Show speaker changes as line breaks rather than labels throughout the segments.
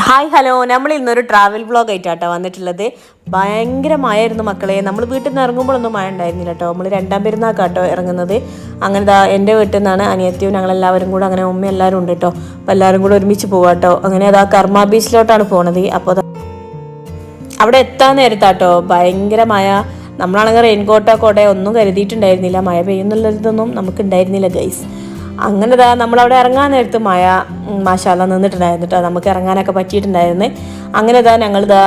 Hi hello നമ്മൾ ഇന്നൊരു travel vlog ആയിട്ടാട്ടോ വന്നിട്ടുള്ളത്. ഭയങ്കര മഴയായിരുന്നു മക്കളെ. നമ്മൾ വീട്ടിൽ നിന്ന് ഇറങ്ങുമ്പോഴൊന്നും മഴ ഉണ്ടായിരുന്നില്ല കേട്ടോ നമ്മൾ രണ്ടാം പെരുന്നാൾ കേട്ടോ ഇറങ്ങുന്നത്. അങ്ങനെ ദാ എന്റെ വീട്ടിൽ നിന്നാണ് അനിയത്തിയും ഞങ്ങളെല്ലാവരും കൂടെ അങ്ങനെ ഉമ്മ എല്ലാവരും ഉണ്ട് കേട്ടോ അപ്പോൾ എല്ലാവരും കൂടെ ഒരുമിച്ച് പോവാട്ടോ അങ്ങനെ അതാ കർമ്മ ബീച്ചിലോട്ടാണ് പോണത്. അപ്പോൾ അവിടെ എത്താൻ നേരത്താട്ടോ ഭയങ്കര മഴ. നമ്മളാണെങ്കിൽ റെയിൻകോട്ടോ കോട്ടെ ഒന്നും കരുതിയിട്ടുണ്ടായിരുന്നില്ല. മഴ പെയ്യുന്നുള്ളതൊന്നും നമുക്ക് ഉണ്ടായിരുന്നില്ല ഗൈസ് അങ്ങനെ ദാ നമ്മളവിടെ ഇറങ്ങാൻ നേരത്ത് മഴ മാഷാല നിന്നിട്ടുണ്ടായിരുന്നു കേട്ടോ നമുക്ക് ഇറങ്ങാനൊക്കെ പറ്റിയിട്ടുണ്ടായിരുന്നു. അങ്ങനെ ദാ ഞങ്ങൾ ദാ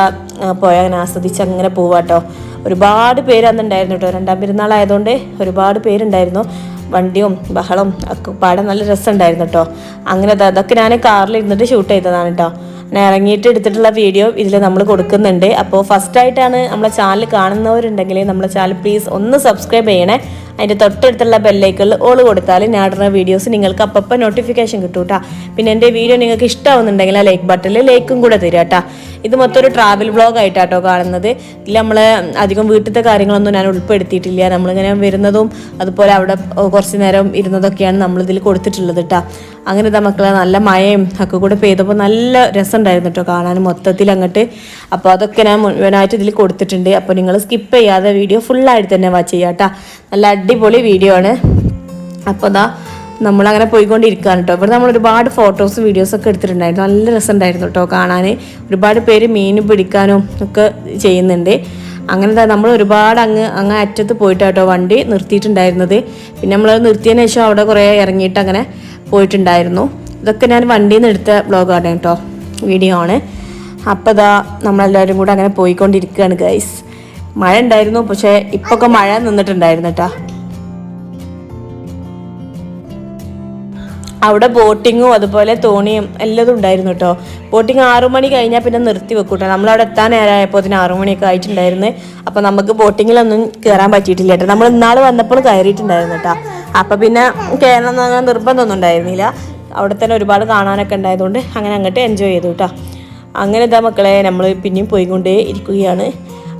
പോയ അങ്ങനെ ആസ്വദിച്ച് അങ്ങനെ പോവാട്ടോ ഒരുപാട് പേര് അന്നുണ്ടായിരുന്നു കേട്ടോ രണ്ടാം പെരുന്നാളായതുകൊണ്ട് ഒരുപാട് പേരുണ്ടായിരുന്നു. വണ്ടിയും ബഹളം ഒക്കെ പാടെ നല്ല രസമുണ്ടായിരുന്നു കേട്ടോ അങ്ങനെ അതൊക്കെ ഞാൻ കാറിൽ ഇരുന്നിട്ട് ഷൂട്ട് ചെയ്തതാണ് കേട്ടോ ഞാൻ ഇറങ്ങിയിട്ട് എടുത്തിട്ടുള്ള വീഡിയോ ഇതിൽ നമ്മൾ കൊടുക്കുന്നുണ്ട്. അപ്പോൾ ഫസ്റ്റായിട്ടാണ് നമ്മളെ ചാനൽ കാണുന്നവരുണ്ടെങ്കിൽ നമ്മളെ ചാനൽ പ്ലീസ് ഒന്ന് സബ്സ്ക്രൈബ് ചെയ്യണേ. അതിന്റെ തൊട്ടടുത്തുള്ള ബെല്ലൈക്കണിൽ ഓൾ കൊടുത്താൽ ഞാൻ വീഡിയോസ് നിങ്ങൾക്ക് അപ്പം നോട്ടിഫിക്കേഷൻ കിട്ടും കേട്ടോ പിന്നെ എന്റെ വീഡിയോ നിങ്ങൾക്ക് ഇഷ്ടമാവുന്നുണ്ടെങ്കിൽ ആ ലൈക്ക് ബട്ടണിൽ ലൈക്കും കൂടെ തരാം കേട്ടോ ഇത് മൊത്തം ഒരു ട്രാവൽ വ്ളോഗ് ആയിട്ടാട്ടോ കാണുന്നത്. ഇതിൽ നമ്മൾ അധികം വീട്ടിലത്തെ കാര്യങ്ങളൊന്നും ഞാൻ ഉൾപ്പെടുത്തിയിട്ടില്ല. നമ്മളിങ്ങനെ വരുന്നതും അതുപോലെ അവിടെ കുറച്ച് നേരം ഇരുന്നതൊക്കെയാണ് നമ്മളിതിൽ കൊടുത്തിട്ടുള്ളത് കേട്ടോ അങ്ങനെ ഇതാ മക്കളെ നല്ല മഴയും ഒക്കെ കൂടെ പെയ്തപ്പോൾ നല്ല രസമുണ്ടായിരുന്നു കേട്ടോ കാണാൻ മൊത്തത്തിൽ അങ്ങോട്ട്. അപ്പോൾ അതൊക്കെ ഞാൻ മുഴുവനായിട്ട് ഇതിൽ കൊടുത്തിട്ടുണ്ട്. അപ്പോൾ നിങ്ങൾ സ്കിപ്പ് ചെയ്യാതെ വീഡിയോ ഫുള്ളായിട്ട് തന്നെ വാച്ച് ചെയ്യാം കേട്ടോ നല്ല അടിപൊളി വീഡിയോ ആണ്. അപ്പോൾ ദാ നമ്മളങ്ങനെ പോയിക്കൊണ്ടിരിക്കുകയാണ് കേട്ടോ. ഇവിടെ നമ്മൾ ഒരുപാട് ഫോട്ടോസും വീഡിയോസും ഒക്കെ എടുത്തിട്ടുണ്ടായിരുന്നു. നല്ല രസമുണ്ടായിരുന്നു കേട്ടോ കാണാൻ. ഒരുപാട് പേര് മീൻ പിടിക്കാനും ഒക്കെ ചെയ്യുന്നുണ്ട്. അങ്ങനെ നമ്മൾ ഒരുപാട് അങ്ങ് അങ്ങ് അറ്റത്ത് പോയിട്ടാട്ടോ വണ്ടി നിർത്തിയിട്ടുണ്ടായിരുന്നത്. പിന്നെ നമ്മൾ നിർത്തിയതിന് ശേഷം അവിടെ കുറേ ഇറങ്ങിയിട്ട് അങ്ങനെ പോയിട്ടുണ്ടായിരുന്നു. ഇതൊക്കെ ഞാൻ വണ്ടിയിൽ നിന്ന് എടുത്ത ബ്ലോഗാണ് കേട്ടോ വീഡിയോ ആണ്. അപ്പോൾ ഇതാ നമ്മളെല്ലാവരും കൂടെ അങ്ങനെ പോയിക്കൊണ്ടിരിക്കുകയാണ് ഗൈസ് മഴ ഉണ്ടായിരുന്നു പക്ഷേ ഇപ്പൊക്കെ മഴ നിന്നിട്ടുണ്ടായിരുന്നു കേട്ടോ. അവിടെ ബോട്ടിങ്ങും അതുപോലെ തോണിയും എല്ലതും ഉണ്ടായിരുന്നു കേട്ടോ ബോട്ടിങ് ആറു മണി കഴിഞ്ഞാൽ പിന്നെ നിർത്തി വെക്കും കേട്ടോ നമ്മളവിടെ എത്താൻ നേരമായപ്പോൾ അതിന് ആറു മണിയൊക്കെ ആയിട്ടുണ്ടായിരുന്നു. അപ്പോൾ നമുക്ക് ബോട്ടിങ്ങിലൊന്നും കയറാൻ പറ്റിയിട്ടില്ല കേട്ടോ നമ്മൾ ഇന്നാൾ വന്നപ്പോൾ കയറിയിട്ടുണ്ടായിരുന്നു കേട്ടോ അപ്പോൾ പിന്നെ കയറണം എന്ന് അങ്ങനെ നിർബന്ധമൊന്നും ഉണ്ടായിരുന്നില്ല. അവിടെ തന്നെ ഒരുപാട് കാണാനൊക്കെ ഉണ്ടായതുകൊണ്ട് അങ്ങനെ അങ്ങോട്ട് എൻജോയ് ചെയ്തു കേട്ടോ അങ്ങനെ ഇതാ മക്കളെ നമ്മൾ പിന്നെയും പോയിക്കൊണ്ടേ ഇരിക്കുകയാണ്.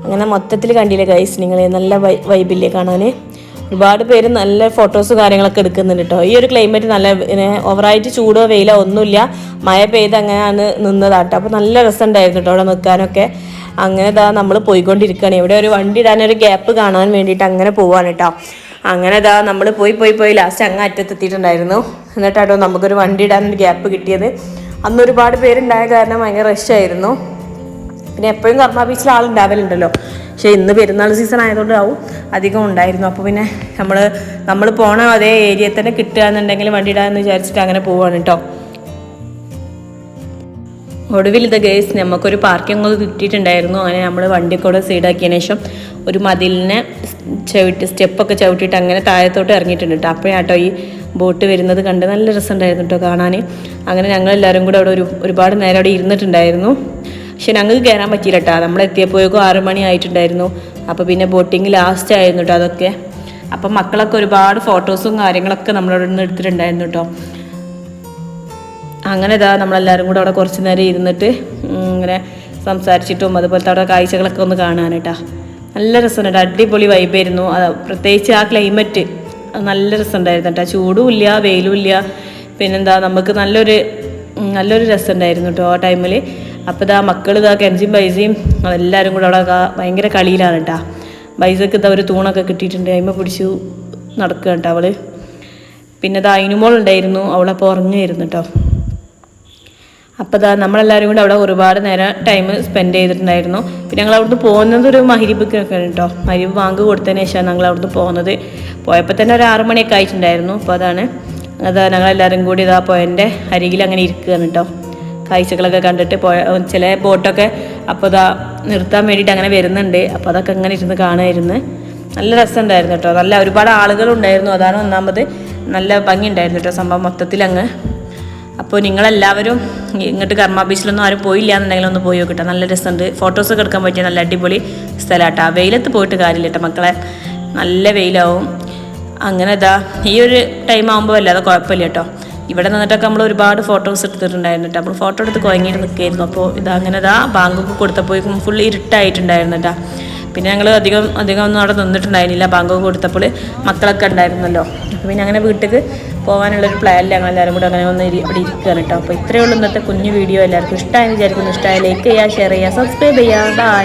അങ്ങനെ മൊത്തത്തിൽ കണ്ടില്ലേ ഗൈസ് നിങ്ങളെ നല്ല വൈബില്ലേ കാണാൻ ഒരുപാട് പേര് നല്ല ഫോട്ടോസ് കാര്യങ്ങളൊക്കെ എടുക്കുന്നുണ്ട് കേട്ടോ ഈ ഒരു ക്ലൈമറ്റ് നല്ല ഓവറായിട്ട് ചൂടോ വെയിലോ ഒന്നുമില്ല. മഴ പെയ്ത് അങ്ങനെയാണ് നിന്നതാട്ടോ. അപ്പോൾ നല്ല രസമുണ്ടായിരുന്നു കേട്ടോ അവിടെ നിൽക്കാനൊക്കെ. അങ്ങനെ ഇതാ നമ്മൾ പോയിക്കൊണ്ടിരിക്കുകയാണ്. ഇവിടെ ഒരു വണ്ടി ഇടാൻ ഒരു ഗ്യാപ്പ് കാണാൻ വേണ്ടിയിട്ട് അങ്ങനെ പോവാണ് കേട്ടോ അങ്ങനെ ഇതാ നമ്മൾ പോയി പോയി പോയി ലാസ്റ്റ് അങ്ങ് അറ്റത്തെത്തിയിട്ടുണ്ടായിരുന്നു. എന്നിട്ടാട്ടോ നമുക്കൊരു വണ്ടി ഇടാനൊരു ഗ്യാപ്പ് കിട്ടിയത്. അന്ന് ഒരുപാട് പേരുണ്ടായ കാരണം ഭയങ്കര റഷായിരുന്നു പിന്നെ എപ്പോഴും കർമ്മ ബീച്ചിൽ ആളുണ്ടാവലുണ്ടല്ലോ. പക്ഷേ ഇന്ന് പെരുന്നാൾ സീസൺ ആയതുകൊണ്ട് ആവും അധികം ഉണ്ടായിരുന്നു. അപ്പോൾ പിന്നെ നമ്മൾ നമ്മൾ പോണ അതേ ഏരിയയിൽ തന്നെ കിട്ടുക എന്നുണ്ടെങ്കിൽ വണ്ടി ഇടാമെന്ന് വിചാരിച്ചിട്ട് അങ്ങനെ പോവാണ് കേട്ടോ ഒടുവിൽ ഇത് ഗേസ് നമുക്കൊരു പാർക്കിംഗ് ഒക്കെ കിട്ടിയിട്ടുണ്ടായിരുന്നു. അങ്ങനെ നമ്മൾ വണ്ടി കൂടെ സൈഡാക്കിയതിന് ശേഷം ഒരു മതിലിനെ ചവിട്ടി സ്റ്റെപ്പൊക്കെ ചവിട്ടിയിട്ട് അങ്ങനെ താഴത്തോട്ട് ഇറങ്ങിയിട്ടുണ്ട് കേട്ടോ അപ്പോഴാട്ടോ ഈ ബോട്ട് വരുന്നത് കണ്ട് നല്ല രസമുണ്ടായിരുന്നു കേട്ടോ കാണാൻ. അങ്ങനെ ഞങ്ങൾ എല്ലാവരും കൂടെ അവിടെ ഒരു ഒരുപാട് നേരം അവിടെ ഇരുന്നിട്ടുണ്ടായിരുന്നു. പക്ഷെ ഞങ്ങൾക്ക് കയറാൻ പറ്റിയില്ല കേട്ടോ നമ്മൾ എത്തിയപ്പോഴേക്കും ആറ് മണി ആയിട്ടുണ്ടായിരുന്നു. അപ്പോൾ പിന്നെ ബോട്ടിങ് ലാസ്റ്റ് ആയിരുന്നു കേട്ടോ അതൊക്കെ. അപ്പം മക്കളൊക്കെ ഒരുപാട് ഫോട്ടോസും കാര്യങ്ങളൊക്കെ നമ്മളവിടെ നിന്ന് എടുത്തിട്ടുണ്ടായിരുന്നു കേട്ടോ അങ്ങനെ ഇതാ നമ്മളെല്ലാവരും കൂടെ അവിടെ കുറച്ച് നേരം ഇരുന്നിട്ട് ഇങ്ങനെ സംസാരിച്ചിട്ടും അതുപോലത്തെ അവിടെ കാഴ്ചകളൊക്കെ ഒന്ന് കാണാനേട്ടാ നല്ല രസമുണ്ട് അടിപൊളി വൈബായിരുന്നു അത് പ്രത്യേകിച്ച് ആ ക്ലൈമറ്റ് നല്ല രസമുണ്ടായിരുന്നു കേട്ടോ ചൂടും ഇല്ല വെയിലും ഇല്ല. പിന്നെന്താ നമുക്ക് നല്ലൊരു നല്ലൊരു രസമുണ്ടായിരുന്നു കേട്ടോ ആ ടൈമിൽ അപ്പോൾ ഇതാ മക്കൾ ഇതാ കെൻസിയും ബൈസയും എല്ലാവരും കൂടെ അവിടെ ഭയങ്കര കളിയിലാണ് കേട്ടോ. ബൈസക്ക് ഇതാ ഒരു തൂണൊക്കെ കിട്ടിയിട്ടുണ്ട് അതിമ പിടിച്ചു നടക്കുക കേട്ടോ അവൾ. പിന്നെ ഇതാ അതിനുമോൾ ഉണ്ടായിരുന്നു അവളപ്പോൾ ഉറങ്ങുമായിരുന്നു കേട്ടോ. അപ്പോൾ ഇതാ നമ്മളെല്ലാവരും കൂടെ അവിടെ ഒരുപാട് നേരം ടൈം സ്പെൻഡ് ചെയ്തിട്ടുണ്ടായിരുന്നു. പിന്നെ ഞങ്ങൾ അവിടുന്ന് പോകുന്നത് ഒരു മഹിരിബിക്കൊക്കെ കേട്ടോ. മഹിരിപ്പ് ബാങ്ക് കൊടുത്തതിന് ശേഷമാണ് ഞങ്ങൾ അവിടുന്ന് പോകുന്നത്. പോയപ്പോൾ തന്നെ ഒരു ആറ് മണിയൊക്കെ ആയിട്ടുണ്ടായിരുന്നു അപ്പോൾ അതാണ്. അതാ ഞങ്ങളെല്ലാവരും കൂടി ഇതാ പോയതിന്റെ അരികിൽ അങ്ങനെ ഇരിക്കുകയാണ് കേട്ടോ. കാഴ്ചകളൊക്കെ കണ്ടിട്ട് പോയ ചില ബോട്ടൊക്കെ അപ്പോൾ ഇതാ നിർത്താൻ വേണ്ടിയിട്ട് അങ്ങനെ വരുന്നുണ്ട്. അപ്പോൾ അതൊക്കെ അങ്ങനെ ഇരുന്ന് കാണുമായിരുന്നു നല്ല രസമുണ്ടായിരുന്നു കേട്ടോ. നല്ല ഒരുപാട് ആളുകൾ ഉണ്ടായിരുന്നു. അതാണ് ഒന്നാമത്. നല്ല ഭംഗിയുണ്ടായിരുന്നു കേട്ടോ സംഭവം മൊത്തത്തിൽ അങ്ങ്. അപ്പോൾ നിങ്ങളെല്ലാവരും ഇങ്ങോട്ട് കർമ്മ ബീച്ചിലൊന്നും ആരും പോയില്ല എന്നുണ്ടെങ്കിൽ ഒന്ന് പോയി നോക്കട്ടെ. നല്ല രസമുണ്ട്. ഫോട്ടോസൊക്കെ എടുക്കാൻ പറ്റിയ നല്ല അടിപൊളി സ്ഥലം സ്ഥലമാട്ടോ വെയിലത്ത് പോയിട്ട് കാര്യമില്ല കേട്ടോ മക്കളെ. നല്ല വെയിലാവും. അങ്ങനെ ഇതാ ഈ ഒരു ടൈം ആകുമ്പോൾ വല്ലാതെ കുഴപ്പമില്ല കേട്ടോ. ഇവിടെ നിന്നിട്ടൊക്കെ നമ്മൾ ഒരുപാട് ഫോട്ടോസ് എടുത്തിട്ടുണ്ടായിരുന്നു കേട്ടോ നമ്മൾ ഫോട്ടോ എടുത്ത് കുഴങ്ങിയിട്ട് നിൽക്കുകയായിരുന്നു. അപ്പോൾ ഇത് അങ്ങനെ ഇതാ ബാങ്കൊക്കെ കൊടുത്തപ്പോഴേക്കും ഫുൾ ഇരുട്ടായിട്ടുണ്ടായിരുന്നു കേട്ടോ പിന്നെ ഞങ്ങൾ അധികം അധികം ഒന്നും അവിടെ നിന്നിട്ടുണ്ടായിരുന്നില്ല. ബാങ്കൊക്കെ കൊടുത്തപ്പോൾ മക്കളൊക്കെ ഉണ്ടായിരുന്നല്ലോ. അപ്പോൾ പിന്നെ അങ്ങനെ വീട്ടിൽ പോകാനുള്ളൊരു പ്ലാനിൽ ഞങ്ങൾ എല്ലാവരും കൂടെ അങ്ങനെ ഒന്ന് അവിടെ ഇരിക്കുകയാണ് കേട്ടോ അപ്പോൾ ഇത്രയേ ഉള്ളൂ ഇന്നത്തെ കുഞ്ഞു വീഡിയോ എല്ലാവർക്കും ഇഷ്ടമായി വിചാരിക്കുന്നു. ഇഷ്ടമായി ലൈക്ക് ചെയ്യുക ഷെയർ ചെയ്യുക സബ്സ്ക്രൈബ് ചെയ്യുക. ബൈ